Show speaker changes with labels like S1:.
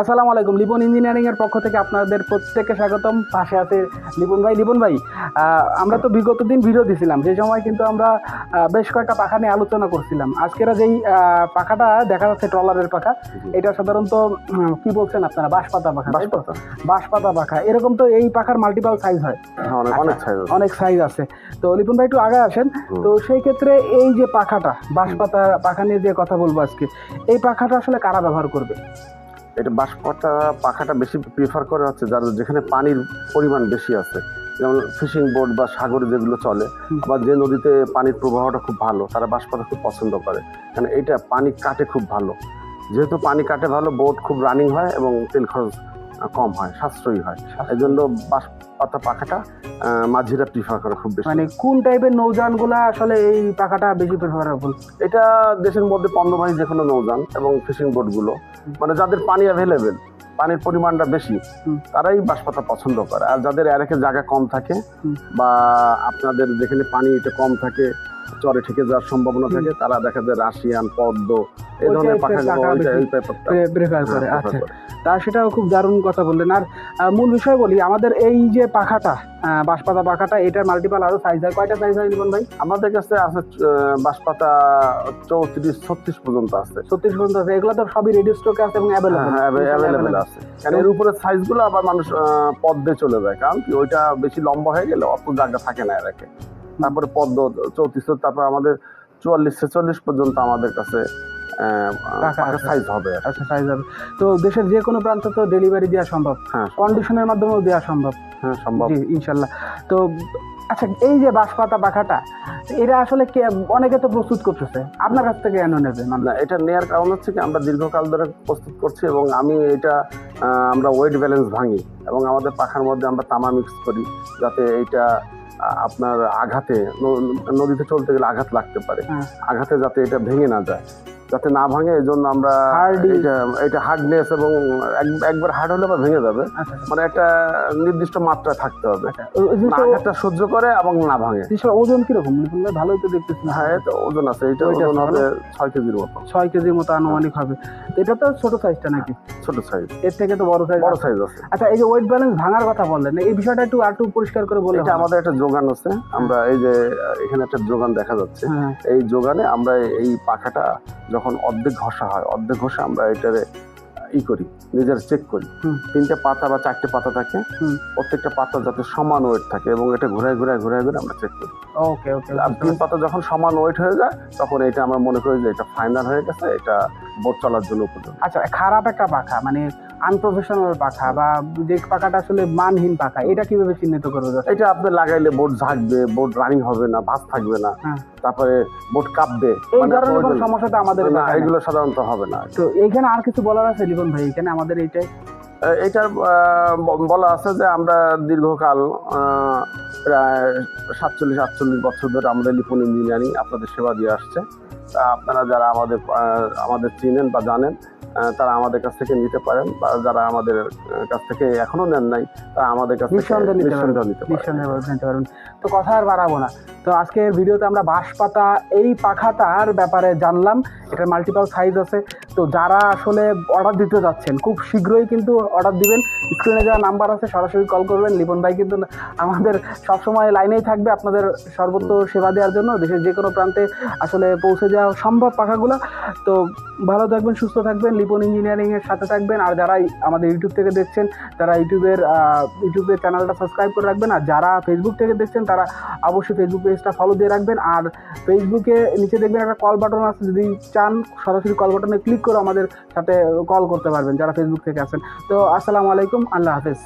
S1: আসসালামু আলাইকুম। লিপন ইঞ্জিনিয়ারিং এর পক্ষ থেকে আপনাদের প্রত্যেককে স্বাগতম। পাশে আছে লিপন ভাই। লিপন ভাই আমরা তো বিগত দিন ভিডিও দিছিলাম। সেই সময় কিন্তু আমরা বেশ কয়েকটা পাখা নিয়ে আলোচনা করছিলাম। আজকের যেই পাখাটা দেখা যাচ্ছে ট্রলারের পাখা এটা সাধারণত কি বলছেন আপনারা? বাঁশপাতা পাখা?
S2: বাঁশপাতা।
S1: বাঁশপাতা পাখা। এরকম তো এই পাখার মাল্টিপাল সাইজ হয়।
S2: হ্যাঁ, অনেক
S1: আচ্ছা,
S2: সাইজ আছে।
S1: অনেক সাইজ আছে। তো লিপন ভাই একটু আগে আসেন। তো সেই ক্ষেত্রে এই যে পাখাটা বাঁশপাতা পাখা নিয়ে যে কথা বলব আজকে এই পাখাটা আসলে কারা ব্যবহার করবে?
S2: এটা বাঁশপাতা পাখাটা বেশি প্রিফার করে হচ্ছে যার যেখানে পানির পরিমাণ বেশি আছে। যেমন ফিশিং বোট বা সাগরে যেগুলো চলে। বা যে নদীতে পানির প্রবাহটা খুব ভালো তারা বাঁশপাতা খুব পছন্দ করে। কারণ এইটা পানি কাটে খুব ভালো। যেহেতু পানি কাটে ভালো বোট খুব রানিং হয় এবং তেল খরচ কম হয় সাশ্রয়ী হয়। এই জন্য বাঁশপাতা পাখাটা মাঝিরা প্রিফার করে খুব বেশি।
S1: মানে কোন টাইপের নৌযানগুলা আসলে এই পাখাটা বেশি প্রেফারেবল
S2: এটা দেশের মধ্যে পণ্যবাহী যে কোনো নৌযান এবং ফিশিং বোটগুলো। মানে যাদের পানি অ্যাভেলেবেল পানির পরিমাণটা বেশি। তারাই বাঁশপাতা পছন্দ করে। আর যাদের এলাকে জায়গা কম থাকে বা আপনাদের যেখানে পানি এটা কম থাকে চরে থেকে যাওয়ার সম্ভাবনা থাকে তারা দেখা যায় রাশিয়ান পদ্ম এই ধরনের
S1: প্রেফার করে
S2: হ্যাঁ,
S1: আচ্ছা। তা সেটাও খুব দারুণ কথা বললেন। আর মূল বিষয় বলি আমাদের এই যে পাখাটা বাঁশপাতা পাখাটা এটার মাল্টিপাল আরও সাইজ হয়। কয়টা সাইজ হয় ভাই?
S2: আমাদের কাছে আছে বাঁশপাতা চৌত্রিশ ছত্রিশ পর্যন্ত আছে।
S1: ছত্রিশ পর্যন্ত আছে। এগুলো তো সবই রেডি স্টকে আছে এবং অ্যাভেলেবেল
S2: আছে। কারণ এর উপরে সাইজগুলো আবার মানুষ পদ্মে চলে যায়। কারণ কি ওইটা বেশি লম্বা হয়ে গেলে অত জায়গা থাকে না এরাকে। তারপরে পদ্ম চৌত্রিশ তারপর আমাদের চুয়াল্লিশ ছেচল্লিশ পর্যন্ত আমাদের কাছে। সাইজ হবে।
S1: আচ্ছা সাইজ হবে। তো দেশের যে কোনো প্রান্ত তো ডেলিভারি দেওয়া সম্ভব।
S2: হ্যাঁ
S1: কন্ডিশনের মাধ্যমেও দেওয়া সম্ভব।
S2: হ্যাঁ সম্ভব।
S1: জি ইনশাল্লাহ। তো আচ্ছা এই যে বাঁশপাতা পাখাটা এরা আসলে কে অনেকে তো প্রস্তুত করতেছে। আপনার কাছ থেকে এনে নেবে
S2: না এটা নেওয়ার কারণ হচ্ছে কি আমরা দীর্ঘকাল ধরে প্রস্তুত করছি এবং আমি এটা আমরা ওয়েট ব্যালেন্স ভাঙি এবং আমাদের পাখার মধ্যে আমরা তামা মিক্স করি যাতে এইটা আপনার আঘাতে নদীতে চলতে গেলে আঘাত লাগতে পারে।
S1: হ্যাঁ।
S2: আঘাতে যাতে এটা ভেঙে না যায়। যাতে না ভাঙে এই জন্য আমরা এটা হার্ডনেস এবং এক- একবার হার্ড হলে বা ভেঙে যাবে।
S1: আচ্ছা
S2: মানে একটা নির্দিষ্ট মাত্রায় থাকতে হবে।
S1: আচ্ছা
S2: আঘাতটা সহ্য করে এবং না ভাঙে।
S1: ওজন কীরকম? নিপুণ ভালোই তো দেখতেছি। না
S2: হ্যাঁ ওজন আছে। এটা ওজন হবে ছয় কেজির মতো।
S1: ছয় কেজির মতো আনুমানিক হবে। এটা তো ছোট সাইজটা নাকি?
S2: ছোট সাইজ
S1: এর থেকে তো বড় সাইজ
S2: বড় সাইজ আছে।
S1: আচ্ছা এই যে ওয়েট ব্যালেন্স ভাঙার কথা বললেন এই বিষয়টা একটু আর একটু পরিষ্কার করে বলে
S2: এটা আমাদের একটা যোগান আছে। আমরা এই যে এখানে একটা যোগান দেখা যাচ্ছে।
S1: হ্যাঁ।
S2: এই যোগানে আমরা এই পাখাটা যখন অর্ধেক ঘষা হয় অর্ধেক ঘষা আমরা এটারে ই করি নিজের চেক করি। তিনটা পাতা বা চারটে পাতা থাকে প্রত্যেকটা পাতা যাতে সমান ওয়েট থাকে এবং এটা ঘুরে ঘুরে ঘুরে ঘুরে আমরা চেক করি।
S1: ওকে ওকে
S2: আর তিন পাতা যখন সমান ওয়েট হয়ে যায় তখন এটা আমরা মনে করি যে এটা ফাইনাল হয়ে গেছে এটা বোর্ড চলার জন্য উপযোগী।
S1: আচ্ছা খারাপ একটা পাখা মানে আনপ্রফেশনাল পাখা বা যে পাখাটা আসলে মানহীন পাখা এটা কীভাবে চিহ্নিত করবে
S2: এটা আপনি লাগাইলে বোট ঝাঁকবে বোট রানিং হবে না ভাস থাকবে না।
S1: হ্যাঁ।
S2: তারপরে বোট কাঁপবে।
S1: এই
S2: মানে
S1: ধরনের কোনো সমস্যা তো আমাদের
S2: না এগুলো সাধারণত হবে না।
S1: তো এইখানে আর কিছু বলার আছে লিপন ভাই? এখানে আমাদের এইটাই।
S2: এটার বলা আছে যে আমরা দীর্ঘকাল প্রায় সাতচল্লিশ আটচল্লিশ বছর ধরে আমাদের লিপন ইঞ্জিনিয়ারিং আপনাদের সেবা দিয়ে আসছে। তা আপনারা যারা আমাদের আমাদের চিনেন বা জানেন তারা আমাদের কাছ থেকে নিতে পারেন বা যারা আমাদের কাছ থেকে এখনও নেন নাই তারা আমাদের কাছ থেকে
S1: নিতে পারেন। তো কথা আর বাড়াবো না। তো আজকের ভিডিওতে আমরা বাঁশ পাতা এই পাখাটার ব্যাপারে জানলাম। এটার মাল্টিপাল সাইজ আছে। তো যারা আসলে অর্ডার দিতে যাচ্ছেন, খুব শীঘ্রই কিন্তু অর্ডার দিবেন। স্ক্রিনে যাওয়া নাম্বার আছে, সরাসরি কল করবেন। লিপন ভাই কিন্তু আমাদের সবসময় লাইনেই থাকবে আপনাদের সর্বোচ্চ সেবা দেওয়ার জন্য। দেশের যে কোনো প্রান্তে আসলে পৌঁছে যাওয়া সম্ভব পাখাগুলো। তো ভালো থাকবেন, সুস্থ থাকবেন। লিপন ইঞ্জিনিয়ারিংয়ের সাথে থাকবেন। আর যারা আমাদের ইউটিউব থেকে দেখছেন, তারা ইউটিউবের ইউটিউবের চ্যানেলটা সাবস্ক্রাইব করে রাখবেন। আর যারা ফেসবুক থেকে দেখছেন, তারা অবশ্যই ফেসবুক পেজটা ফলো দিয়ে রাখবেন। আর ফেসবুকে নিচে দেখবেন একটা কল বাটন আছে। যদি চান, সরাসরি কল বাটনে ক্লিক করে আমাদের সাথে কল করতে পারবেন যারা ফেসবুক থেকে আছেন। তো আসসালামু আলাইকুম, আল্লাহ হাফেজ।